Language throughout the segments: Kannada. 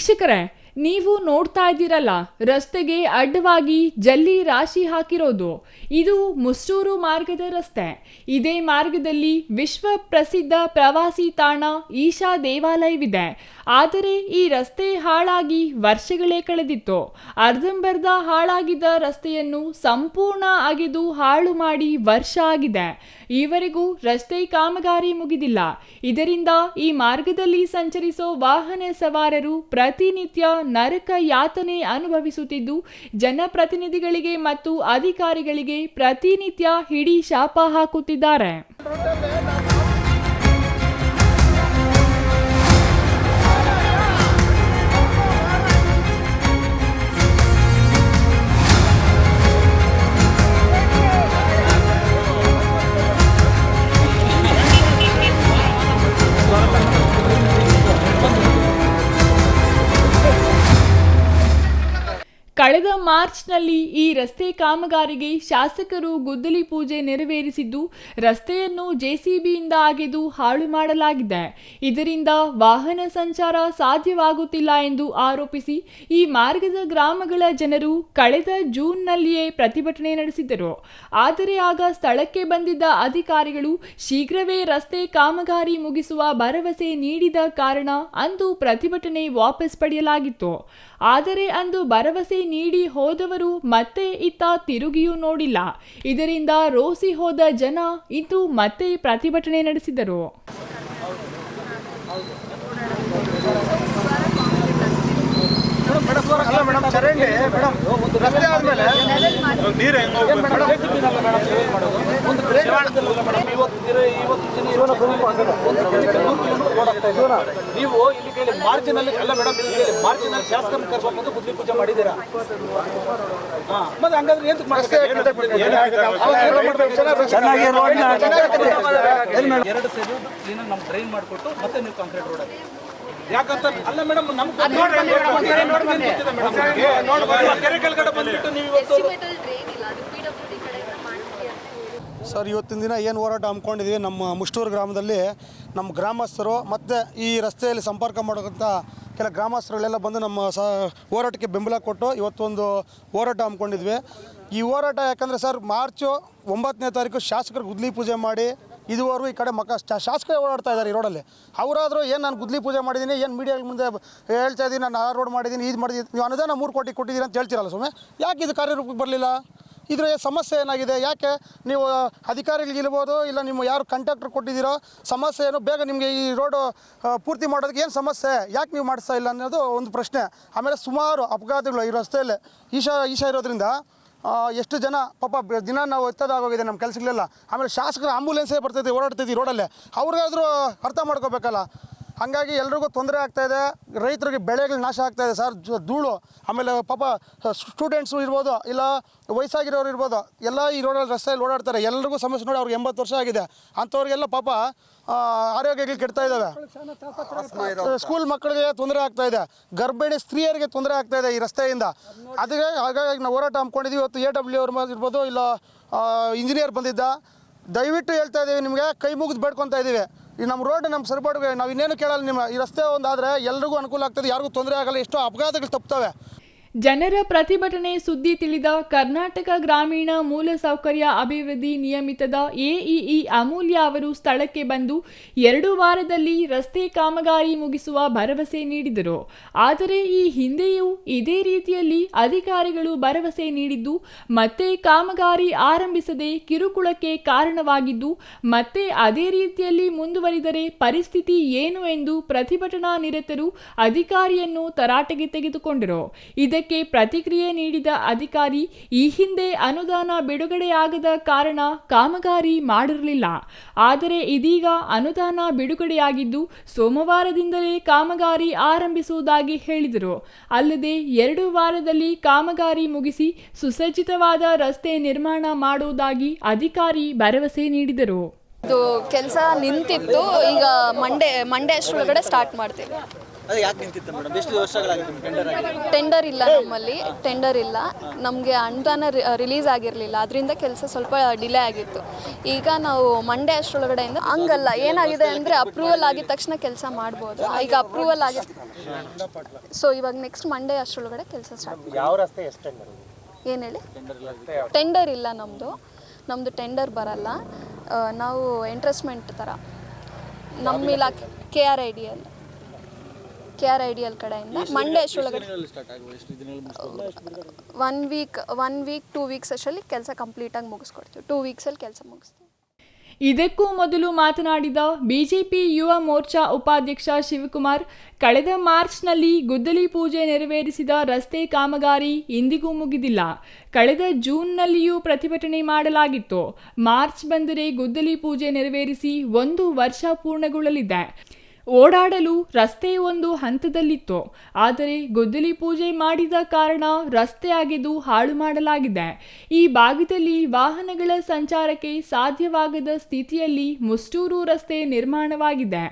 शिक्षक कराएँ ನೀವು ನೋಡ್ತಾ ಇದ್ದೀರಲ್ಲ, ರಸ್ತೆಗೆ ಅಡ್ಡವಾಗಿ ಜಲ್ಲಿ ರಾಶಿ ಹಾಕಿರೋದು. ಇದು ಮುಸ್ಟೂರು ಮಾರ್ಗದ ರಸ್ತೆ. ಇದೇ ಮಾರ್ಗದಲ್ಲಿ ವಿಶ್ವ ಪ್ರಸಿದ್ಧ ಪ್ರವಾಸಿ ತಾಣ ಈಶಾ ದೇವಾಲಯವಿದೆ. ಆದರೆ ಈ ರಸ್ತೆ ಹಾಳಾಗಿ ವರ್ಷಗಳೇ ಕಳೆದಿತ್ತು. ಅರ್ಧಂಬರ್ಧ ಹಾಳಾಗಿದ್ದ ರಸ್ತೆಯನ್ನು ಸಂಪೂರ್ಣ ಅಗೆದು ಹಾಳು ಮಾಡಿ ವರ್ಷ ಆಗಿದೆ. ಈವರೆಗೂ ರಸ್ತೆ ಕಾಮಗಾರಿ ಮುಗಿದಿಲ್ಲ. ಇದರಿಂದ ಈ ಮಾರ್ಗದಲ್ಲಿ ಸಂಚರಿಸೋ ವಾಹನ ಸವಾರರು ಪ್ರತಿನಿತ್ಯ ನರಕ ಯಾತನೆ ಅನುಭವಿಸುತ್ತಿದ್ದು ಜನಪ್ರತಿನಿಧಿಗಳಿಗೆ ಮತ್ತು ಅಧಿಕಾರಿಗಳಿಗೆ ಪ್ರತಿನಿತ್ಯ ಹಿಡಿ ಶಾಪ ಹಾಕುತ್ತಿದ್ದಾರೆ. ಕಳೆದ ಮಾರ್ಚ್ನಲ್ಲಿ ಈ ರಸ್ತೆ ಕಾಮಗಾರಿಗೆ ಶಾಸಕರು ಗುದ್ದಲಿ ಪೂಜೆ ನೆರವೇರಿಸಿದ್ದು, ರಸ್ತೆಯನ್ನು ಜೆಸಿಬಿಯಿಂದ ಅಗೆದು ಹಾಳು ಮಾಡಲಾಗಿದೆ. ಇದರಿಂದ ವಾಹನ ಸಂಚಾರ ಸಾಧ್ಯವಾಗುತ್ತಿಲ್ಲ ಎಂದು ಆರೋಪಿಸಿ ಈ ಮಾರ್ಗದ ಗ್ರಾಮಗಳ ಜನರು ಕಳೆದ ಜೂನ್ನಲ್ಲಿಯೇ ಪ್ರತಿಭಟನೆ ನಡೆಸಿದರು ಆದರೆ ಆಗ ಸ್ಥಳಕ್ಕೆ ಬಂದಿದ್ದ ಅಧಿಕಾರಿಗಳು ಶೀಘ್ರವೇ ರಸ್ತೆ ಕಾಮಗಾರಿ ಮುಗಿಸುವ ಭರವಸೆ ನೀಡಿದ ಕಾರಣ ಅಂದು ಪ್ರತಿಭಟನೆ ವಾಪಸ್ ಪಡೆಯಲಾಗಿತ್ತು. ಆದರೆ ಅಂದು ಭರವಸೆ ನೀಡಿ ಹೋದವರು ಮತ್ತೆ ಇತ್ತ ತಿರುಗಿಯೂ ನೋಡಿಲ್ಲ ಇದರಿಂದ ರೋಸಿ ಹೋದ ಜನ ಇಂದು ಮತ್ತೆ ಪ್ರತಿಭಟನೆ ನಡೆಸಿದರು ಅಲ್ಲ ನೀವು ಇಲ್ಲಿ ಕೇಳಿ ಮಾರ್ಚಿನಲ್ಲಿ ಅಲ್ಲ ಮೇಡಮ್ ಇಲ್ಲಿ ಕೇಳಿ ಮಾರ್ಚಿನಲ್ಲಿ ಶಾಸಕರನ್ನು ಕರ್ಕೊಂಡು ಬಂದು ಬುದ್ಧಿ ಪೂಜೆ ಮಾಡಿದ್ದೀರಾ ಹಾ ಮತ್ತೆ ಹಂಗಾದ್ರೆ ಏನ್ ಎರಡು ಸೇದು ಕ್ಲೀನ್ ನಮ್ಗೆ ಡ್ರೈನ್ ಮಾಡಿಕೊಟ್ಟು ಮತ್ತೆ ನೀವು ಕಾಂಕ್ರೀಟ್ ರೋಡ್ ಹಾಕಿ ಯಾಕಂತ ಅಲ್ಲ ಮೇಡಮ್ ನಮ್ಗೆ ಕೆರೆ ಕೆಳಗಡೆ ಬಂದ್ಬಿಟ್ಟು ನೀವು ಇವತ್ತು ಮೆಟಲ್ ಡ್ರೈನ್ ಇಲ್ಲ ಅದು ಪಿ ಡಬ್ಲ್ಯೂ ಡಿ ಕಡೆಯಿಂದ ಮಾಡ್ತೀವಿ ಅಂತ ಹೇಳಿ ಸರ್, ಇವತ್ತಿನ ದಿನ ಏನು ಹೋರಾಟ ಹಮ್ಮಿಕೊಂಡಿದ್ವಿ ನಮ್ಮ ಮುಷ್ಟೂರು ಗ್ರಾಮದಲ್ಲಿ ನಮ್ಮ ಗ್ರಾಮಸ್ಥರು ಮತ್ತು ಈ ರಸ್ತೆಯಲ್ಲಿ ಸಂಪರ್ಕ ಮಾಡೋಕ್ಕಂಥ ಕೆಲ ಗ್ರಾಮಸ್ಥರುಗಳೆಲ್ಲ ಬಂದು ನಮ್ಮ ಸ ಹೋರಾಟಕ್ಕೆ ಬೆಂಬಲ ಕೊಟ್ಟು ಇವತ್ತೊಂದು ಹೋರಾಟ ಹಮ್ಮಿಕೊಂಡಿದ್ವಿ. ಈ ಹೋರಾಟ ಯಾಕಂದರೆ ಸರ್, ಮಾರ್ಚು ಒಂಬತ್ತನೇ ತಾರೀಕು ಶಾಸಕರು ಗುದ್ಲಿ ಪೂಜೆ ಮಾಡಿ ಇದುವರೆಗೂ ಈ ಕಡೆ ಮಕ್ಕ ಶಾಸಕರೇ ಓಡಾಡ್ತಾ ಇದ್ದಾರೆ ಈ ರೋಡಲ್ಲಿ. ಅವರಾದರೂ ಏನು ನಾನು ಗುದ್ಲಿ ಪೂಜೆ ಮಾಡಿದ್ದೀನಿ ಏನು ಮೀಡಿಯಾ ಮುಂದೆ ಹೇಳ್ತಾ ಇದ್ದೀನಿ ನಾನು ಆ ರೋಡ್ ಮಾಡಿದ್ದೀನಿ ಇದು ಮಾಡಿದ್ದೀನಿ ನೀವು ಅನುದಾನ ಮೂರು ಕೋಟಿ ಕೊಟ್ಟಿದ್ದೀನಿ ಅಂತ ಹೇಳ್ತೀರಲ್ಲ ಸುಮ್ಮನೆ ಯಾಕೆ ಇದು ಕಾರ್ಯರೂಪಕ್ಕೆ ಬರಲಿಲ್ಲ? ಇದ್ರ ಸಮಸ್ಯೆ ಏನಾಗಿದೆ? ಯಾಕೆ ನೀವು ಅಧಿಕಾರಿಗಳಿರ್ಬೋದು ಇಲ್ಲ ನಿಮ್ಮ ಯಾರು ಕಾಂಟ್ರಾಕ್ಟರ್ ಕೊಟ್ಟಿದ್ದೀರೋ, ಸಮಸ್ಯೆ ಏನು? ಬೇಗ ನಿಮಗೆ ಈ ರೋಡು ಪೂರ್ತಿ ಮಾಡೋದಕ್ಕೆ ಏನು ಸಮಸ್ಯೆ? ಯಾಕೆ ನೀವು ಮಾಡಿಸ್ತಾ ಇಲ್ಲ ಅನ್ನೋದು ಒಂದು ಪ್ರಶ್ನೆ. ಆಮೇಲೆ ಸುಮಾರು ಅಪಘಾತಗಳು ಈ ರಸ್ತೆಯಲ್ಲಿ ಈಶಾ ಈಶಾ ಇರೋದ್ರಿಂದ ಎಷ್ಟು ಜನ ಪಾಪ ದಿನ ನಾವು ಎತ್ತದಾಗೋಗಿದೆ ನಮ್ಮ ಕೆಲಸಗಳೆಲ್ಲ. ಆಮೇಲೆ ಶಾಸಕರು ಆಂಬುಲೆನ್ಸೇ ಬರ್ತೈತಿ ಓಡಾಡ್ತೈತಿ ರೋಡಲ್ಲೇ ಅವ್ರಿಗಾದರೂ ಅರ್ಥ ಮಾಡ್ಕೋಬೇಕಲ್ಲ. ಹಾಗಾಗಿ ಎಲ್ರಿಗೂ ತೊಂದರೆ ಆಗ್ತಾ ಇದೆ. ರೈತರಿಗೆ ಬೆಳೆಗಳು ನಾಶ ಆಗ್ತಾ ಇದೆ ಸರ್. ಧೂಳು ಆಮೇಲೆ ಪಾಪ ಸ್ಟೂಡೆಂಟ್ಸು ಇರ್ಬೋದು ಇಲ್ಲ ವಯಸ್ಸಾಗಿರೋರು ಇರ್ಬೋದು ಎಲ್ಲ ಈ ರೋಡಲ್ಲಿ ರಸ್ತೆಯಲ್ಲಿ ಓಡಾಡ್ತಾರೆ. ಎಲ್ರಿಗೂ ಸಮಸ್ಯೆ ನೋಡಿ ಅವ್ರಿಗೆ ಎಂಬತ್ತು ವರ್ಷ ಆಗಿದೆ. ಅಂಥವ್ರಿಗೆಲ್ಲ ಪಾಪ ಆರೋಗ್ಯಗಳು ಕೆಡ್ತಾ ಇದ್ದಾವೆ. ಸ್ಕೂಲ್ ಮಕ್ಕಳಿಗೆ ತೊಂದರೆ ಆಗ್ತಾ ಇದೆ. ಗರ್ಭಿಣಿ ಸ್ತ್ರೀಯರಿಗೆ ತೊಂದರೆ ಆಗ್ತಾ ಇದೆ ಈ ರಸ್ತೆಯಿಂದ. ಅದಕ್ಕೆ ಹಾಗಾಗಿ ನಾವು ಹೋರಾಟ ಹಮ್ಮಿಕೊಂಡಿದ್ದೀವಿ. ಇವತ್ತು ಎ ಡಬ್ಲ್ಯೂ ಅವ್ರ ಇರ್ಬೋದು ಇಲ್ಲ ಇಂಜಿನಿಯರ್ ಬಂದಿದ್ದ. ದಯವಿಟ್ಟು ಹೇಳ್ತಾ ಇದ್ದೀವಿ ನಿಮಗೆ ಕೈ ಮುಗಿದು ಬೇಡ್ಕೊತಾ ಇದ್ದೀವಿ. ಈ ನಮ್ಮ ರೋಡ್ ನಮ್ಮ ಸರಿಪಾಡಿಗೆ ನಾವು ಇನ್ನೇನು ಕೇಳಲ್ಲ ನಿಮ್ಮ ಈ ರಸ್ತೆ ಒಂದಾದರೆ ಎಲ್ರಿಗೂ ಅನುಕೂಲ ಆಗ್ತದೆ, ಯಾರಿಗೂ ತೊಂದರೆ ಆಗಲ್ಲ, ಎಷ್ಟೋ ಅಪಘಾತಗಳು ತಪ್ತವೆ ಜನರ ಪ್ರತಿಭಟನೆ ಸುದ್ದಿ ತಿಳಿದ ಕರ್ನಾಟಕ ಗ್ರಾಮೀಣ ಮೂಲಸೌಕರ್ಯ ಅಭಿವೃದ್ಧಿ ನಿಯಮಿತದ ಎಇಇ ಅಮೂಲ್ಯ ಅವರು ಸ್ಥಳಕ್ಕೆ ಬಂದು ಎರಡು ವಾರದಲ್ಲಿ ರಸ್ತೆ ಕಾಮಗಾರಿ ಮುಗಿಸುವ ಭರವಸೆ ನೀಡಿದರು. ಆದರೆ ಈ ಹಿಂದೆಯೂ ಇದೇ ರೀತಿಯಲ್ಲಿ ಅಧಿಕಾರಿಗಳು ಭರವಸೆ ನೀಡಿದ್ದು, ಮತ್ತೆ ಕಾಮಗಾರಿ ಆರಂಭಿಸದೆ ಕಿರುಕುಳಕ್ಕೆ ಕಾರಣವಾಗಿದ್ದು, ಮತ್ತೆ ಅದೇ ರೀತಿಯಲ್ಲಿ ಮುಂದುವರಿದರೆ ಪರಿಸ್ಥಿತಿ ಏನು ಎಂದು ಪ್ರತಿಭಟನಾ ನಿರತರು ಅಧಿಕಾರಿಯನ್ನು ತರಾಟೆಗೆ ತೆಗೆದುಕೊಂಡರು. ಪ್ರತಿಕ್ರಿಯೆ ನೀಡಿದ ಅಧಿಕಾರಿ, ಈ ಹಿಂದೆ ಅನುದಾನ ಬಿಡುಗಡೆಯಾಗದ ಕಾರಣ ಕಾಮಗಾರಿ ಮಾಡಿರಲಿಲ್ಲ. ಆದರೆ ಇದೀಗ ಅನುದಾನ ಬಿಡುಗಡೆಯಾಗಿದ್ದು, ಸೋಮವಾರದಿಂದಲೇ ಕಾಮಗಾರಿ ಆರಂಭಿಸುವುದಾಗಿ ಹೇಳಿದರು. ಅಲ್ಲದೆ, ಎರಡು ವಾರದಲ್ಲಿ ಕಾಮಗಾರಿ ಮುಗಿಸಿ ಸುಸಜ್ಜಿತವಾದ ರಸ್ತೆ ನಿರ್ಮಾಣ ಮಾಡುವುದಾಗಿ ಅಧಿಕಾರಿ ಭರವಸೆ ನೀಡಿದರು. ಕೆಲಸ ನಿಂತಿತ್ತು. ಈಗ ಮಂಡೇ ಮಂಡೇ ಅಷ್ಟರೊಳಗಡೆ ಸ್ಟಾರ್ಟ್ ಮಾಡ್ತೀವಿ. ಅದೇ ಯಾಕೆ ನಿಂತಿತ್ತು ಮೇಡಮ್? ಎಷ್ಟು ವರ್ಷಗಳಾಗಿತ್ತು ಟೆಂಡರ್ ಆಗಿ? ಟೆಂಡರ್ ಇಲ್ಲ ನಮ್ಮಲ್ಲಿ ಟೆಂಡರ್ ಇಲ್ಲ. ನಮಗೆ ಅನುದಾನ ರಿಲೀಸ್ ಆಗಿರಲಿಲ್ಲ. ಅದರಿಂದ ಕೆಲಸ ಸ್ವಲ್ಪ ಡಿಲೇ ಆಗಿತ್ತು. ಈಗ ನಾವು ಮಂಡೇ ಅಷ್ಟರೊಳಗಡೆಯಿಂದ ಹಂಗಲ್ಲ. ಏನಾಗಿದೆ ಅಂದರೆ ಅಪ್ರೂವಲ್ ಆಗಿದ ತಕ್ಷಣ ಕೆಲಸ ಮಾಡ್ಬೋದು. ಈಗ ಅಪ್ರೂವಲ್ ಆಗಿ ಸೊ ಇವಾಗ ನೆಕ್ಸ್ಟ್ ಮಂಡೇ ಅಷ್ಟರೊಳಗಡೆ ಕೆಲಸ ಸ್ಟಾರ್ಟ್ ಯಾವ ರಸ್ತೆ ಎಷ್ಟು ಟೆಂಡರ್ ಏನು ಹೇಳಿ? ಟೆಂಡರ್ ಇಲ್ಲ ನಮ್ಮದು ನಮ್ಮದು ಟೆಂಡರ್ ಬರಲ್ಲ. ನಾವು ಇಂಟ್ರೆಸ್ಟ್ಮೆಂಟ್ ಥರ ನಮ್ಮ ಇಲಾಖೆ K R I D L K R ideal D L ಕಡೆಯಿಂದ Monday ಅಷ್ಟರೊಳಗಡೆ one week one week two weeks ಅಷ್ಟರಲ್ಲಿ ಕೆಲಸ ಕಂಪ್ಲೀಟಾಗಿ ಮುಗಿಸ್ಕೊಡ್ತೀವಿ. ಟೂ ವೀಕ್ಸಲ್ಲಿ ಕೆಲಸ ಮುಗಿಸ್ತೀವಿ. ಇದಕ್ಕೂ ಮೊದಲು ಮಾತನಾಡಿದ ಬಿಜೆಪಿ ಯುವ ಮೋರ್ಚಾ ಉಪಾಧ್ಯಕ್ಷ ಶಿವಕುಮಾರ್ ಕಳೆದ ಮಾರ್ಚ್ನಲ್ಲಿ ಗುದ್ದಲಿ ಪೂಜೆ ನೆರವೇರಿಸಿದ ರಸ್ತೆ ಕಾಮಗಾರಿ ಇಂದಿಗೂ ಮುಗಿದಿಲ್ಲ. ಕಳೆದ ಜೂನ್ನಲ್ಲಿಯೂ ಪ್ರತಿಭಟನೆ ಮಾಡಲಾಗಿತ್ತು. ಮಾರ್ಚ್ ಬಂದರೆ ಗುದ್ದಲಿ ಪೂಜೆ ನೆರವೇರಿಸಿ ಒಂದು ವರ್ಷ ಪೂರ್ಣಗೊಳ್ಳಲಿದೆ. ಓಡಾಡಲು ರಸ್ತೆ ಒಂದು ಹಂತದಲ್ಲಿತ್ತು. ಆದರೆ ಗುದ್ದಲಿ ಪೂಜೆ ಮಾಡಿದ ಕಾರಣ ರಸ್ತೆ ಅಗೆದು ಹಾಳು ಮಾಡಲಾಗಿದೆ. ಈ ಭಾಗದಲ್ಲಿ ವಾಹನಗಳ ಸಂಚಾರಕ್ಕೆ ಸಾಧ್ಯವಾಗದ ಸ್ಥಿತಿಯಲ್ಲಿ ಮುಷ್ಟೂರು ರಸ್ತೆ ನಿರ್ಮಾಣವಾಗಿದೆ.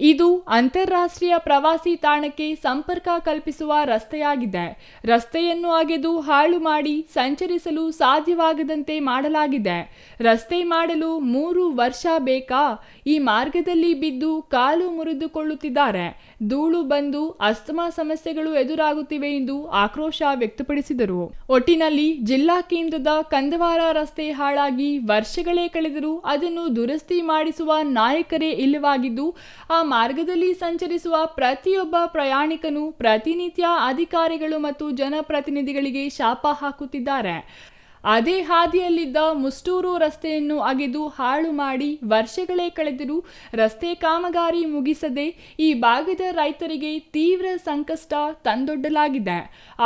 ಇದು ಅಂತಾರಾಷ್ಟ್ರೀಯ ಪ್ರವಾಸಿ ತಾಣಕ್ಕೆ ಸಂಪರ್ಕ ಕಲ್ಪಿಸುವ ರಸ್ತೆಯಾಗಿದೆ. ರಸ್ತೆಯನ್ನು ಅಗೆದು ಹಾಳು ಮಾಡಿ ಸಂಚರಿಸಲು ಸಾಧ್ಯವಾಗದಂತೆ ಮಾಡಲಾಗಿದೆ. ರಸ್ತೆ ಮಾಡಲು ಮೂರು ವರ್ಷ ಬೇಕಾ? ಈ ಮಾರ್ಗದಲ್ಲಿ ಬಿದ್ದು ಕಾಲು ಮುರಿದುಕೊಳ್ಳುತ್ತಿದ್ದಾರೆ. ಧೂಳು ಬಂದು ಅಸ್ತಮಾ ಸಮಸ್ಯೆಗಳು ಎದುರಾಗುತ್ತಿವೆ ಎಂದು ಆಕ್ರೋಶ ವ್ಯಕ್ತಪಡಿಸಿದರು. ಒಟ್ಟಿನಲ್ಲಿ ಜಿಲ್ಲಾ ಕೇಂದ್ರದ ಕಂದವಾರ ರಸ್ತೆ ಹಾಳಾಗಿ ವರ್ಷಗಳೇ ಕಳೆದರೂ ಅದನ್ನು ದುರಸ್ತಿ ಮಾಡಿಸುವ ನಾಯಕರೇ ಇಲ್ಲವಾಗಿದ್ದು, ಆ ಮಾರ್ಗದಲ್ಲಿ ಸಂಚರಿಸುವ ಪ್ರತಿಯೊಬ್ಬ ಪ್ರಯಾಣಿಕನು ಪ್ರತಿನಿತ್ಯ ಅಧಿಕಾರಿಗಳು ಮತ್ತು ಜನಪ್ರತಿನಿಧಿಗಳಿಗೆ ಶಾಪ ಹಾಕುತ್ತಿದ್ದಾರೆ. ಅದೇ ಹಾದಿಯಲ್ಲಿದ್ದ ಮುಷ್ಟೂರು ರಸ್ತೆಯನ್ನು ಅಗೆದು ಹಾಳು ಮಾಡಿ ವರ್ಷಗಳೇ ಕಳೆದರೂ ರಸ್ತೆ ಕಾಮಗಾರಿ ಮುಗಿಸದೆ ಈ ಭಾಗದ ರೈತರಿಗೆ ತೀವ್ರ ಸಂಕಷ್ಟ ತಂದೊಡ್ಡಲಾಗಿದೆ.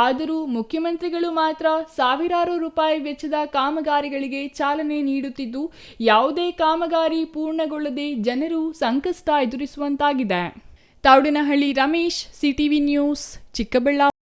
ಆದರೂ ಮುಖ್ಯಮಂತ್ರಿಗಳು ಮಾತ್ರ ಸಾವಿರಾರು ರೂಪಾಯಿ ವೆಚ್ಚದ ಕಾಮಗಾರಿಗಳಿಗೆ ಚಾಲನೆ ನೀಡುತ್ತಿದ್ದು, ಯಾವುದೇ ಕಾಮಗಾರಿ ಪೂರ್ಣಗೊಳ್ಳದೆ ಜನರು ಸಂಕಷ್ಟ ಎದುರಿಸುವಂತಾಗಿದೆ. Tavadinahalli Ramesh, CTV news Chikkaballapur